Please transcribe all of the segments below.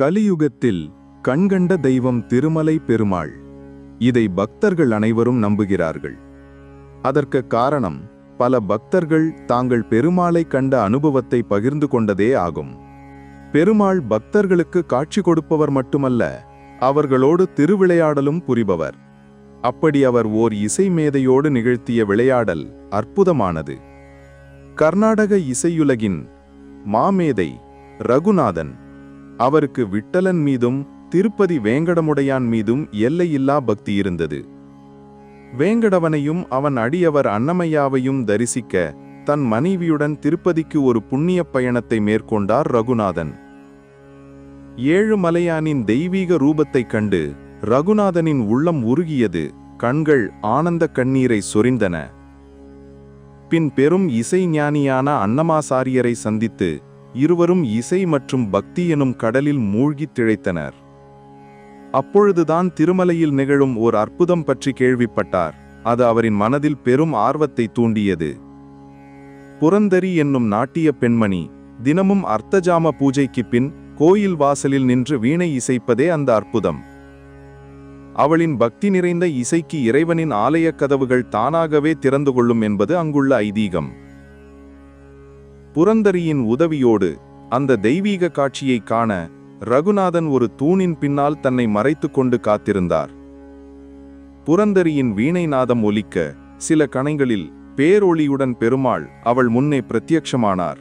கலியுகத்தில் கண்கண்ட தெய்வம் திருமலை பெருமாள். இதை பக்தர்கள் அனைவரும் நம்புகிறார்கள். அதற்கு காரணம் பல பக்தர்கள் தாங்கள் பெருமாளை கண்ட அனுபவத்தை பகிர்ந்து கொண்டதே ஆகும். பெருமாள் பக்தர்களுக்கு காட்சி கொடுப்பவர் மட்டுமல்ல அவர்களோடு திருவிளையாடலும் புரிபவர். அப்படி அவர் ஓர் இசை மேதையோடு நிகழ்த்திய விளையாடல் அற்புதமானது. கர்நாடக இசையுலகின் மாமேதை ரகுநாதன் அவருக்கு விட்டலன் மீதும் திருப்பதி வேங்கடமுடையான் மீதும் எல்லையில்லா பக்தி இருந்தது. வேங்கடவனையும் அவன் அடியவர் அன்னமையாவையும் தரிசிக்க தன் மனைவியுடன் திருப்பதிக்கு ஒரு புண்ணிய பயணத்தை மேற்கொண்டார் ரகுநாதன். ஏழு மலையானின் தெய்வீக ரூபத்தைக் கண்டு ரகுநாதனின் உள்ளம் உருகியது கண்கள் ஆனந்த கண்ணீரை சொரிந்தன. பின் பெரும் இசை ஞானியான அன்னமாசாரியரை சந்தித்து இருவரும் இசை மற்றும் பக்தி எனும் கடலில் மூழ்கித் திளைத்தனர் அப்பொழுதுதான் திருமலையில் நிகழும் ஓர் அற்புதம் பற்றி கேள்விப்பட்டார். அது அவரின் மனதில் பெரும் ஆர்வத்தை தூண்டியது. புரந்தரி என்னும் நாட்டிய பெண்மணி தினமும் அர்த்தஜாம பூஜைக்குப் பின் கோயில் வாசலில் நின்று வீணை இசைப்பதே அந்த அற்புதம். அவளின் பக்தி நிறைந்த இசைக்கு இறைவனின் ஆலயக் கதவுகள் தானாகவே திறந்து கொள்ளும் என்பது அங்குள்ள ஐதீகம். புரந்தரியின் உதவியோடு அந்த தெய்வீக காட்சியைக் காண ரகுநாதன் ஒரு தூணின் பின்னால் தன்னை மறைத்துக் கொண்டு காத்திருந்தார். புரந்தரியின் வீணை நாதம் ஒலிக்க சில கணைகளில் பேரொளியுடன் பெருமாள் அவள் முன்னே பிரத்யக்ஷமானார்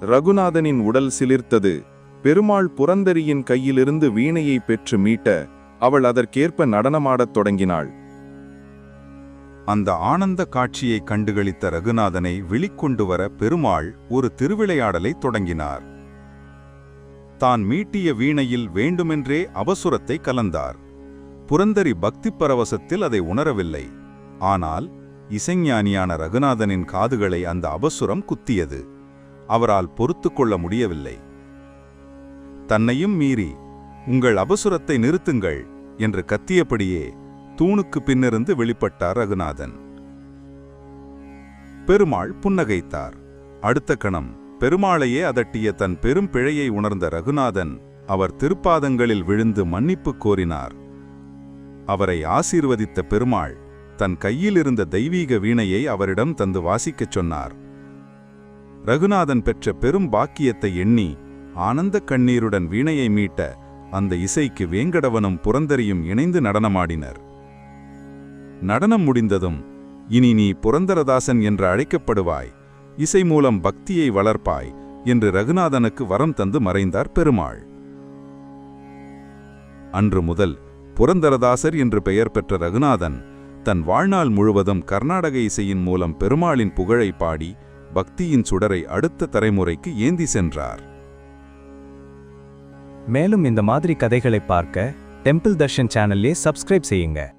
ரகுநாதனின் உடல் சிலிர்த்தது. பெருமாள் புரந்தரியின் கையிலிருந்து வீணையை பெற்று மீட்ட அவள் அதற்கேற்ப நடனமாடத் தொடங்கினாள். அந்த ஆனந்த காட்சியை கண்டுகளித்த ரகுநாதனை வெளிக்கொண்டு வர பெருமாள் ஒரு திருவிளையாடலை தொடங்கினார். தான் மீட்டிய வீணையில் வேண்டுமென்றே அவசுரத்தை கலந்தார். புரந்தரி பக்தி பரவசத்தில் அதை உணரவில்லை. ஆனால் இசைஞானியான ரகுநாதனின் காதுகளை அந்த அபசுரம் குத்தியது. அவரால் பொறுத்து கொள்ள முடியவில்லை. தன்னையும் மீறி உங்கள் அபசுரத்தை நிறுத்துங்கள் என்று கத்தியபடியே தூணுக்கு பின்னிருந்து வெளிப்பட்டார் ரகுநாதன். பெருமாள் புன்னகைத்தார். அடுத்த கணம் பெருமாளையே அதட்டிய தன் பெரும் பிழையை உணர்ந்த ரகுநாதன் அவர் திருப்பாதங்களில் விழுந்து மன்னிப்பு கோரினார். அவரை ஆசீர்வதித்த பெருமாள் தன் கையில் இருந்த தெய்வீக வீணையை அவரிடம் தந்து வாசிக்கச் சொன்னார். ரகுநாதன் பெற்ற பெரும் பாக்கியத்தை எண்ணி ஆனந்த கண்ணீருடன் வீணையை மீட்ட அந்த இசைக்கு வேங்கடவனும் புரந்தரியும் இணைந்து நடனமாடினர். நடனம் முடிந்ததும் இனி நீ புரந்தரதாசன் என்று அழைக்கப்படுவாய். இசை மூலம் பக்தியை வளர்ப்பாய் என்று ரகுநாதனுக்கு வரம் தந்து மறைந்தார் பெருமாள். அன்று முதல் புரந்தரதாசர் என்று பெயர் பெற்ற ரகுநாதன் தன் வாழ்நாள் முழுவதும் கர்நாடக இசையின் மூலம் பெருமாளின் புகழை பாடி பக்தியின் சுடரை அடுத்த தலைமுறைக்கு ஏந்தி சென்றார். மேலும் இந்த மாதிரி கதைகளை பார்க்க டெம்பிள் தர்ஷன் சேனல்லே சப்ஸ்கிரைப் செய்யுங்க.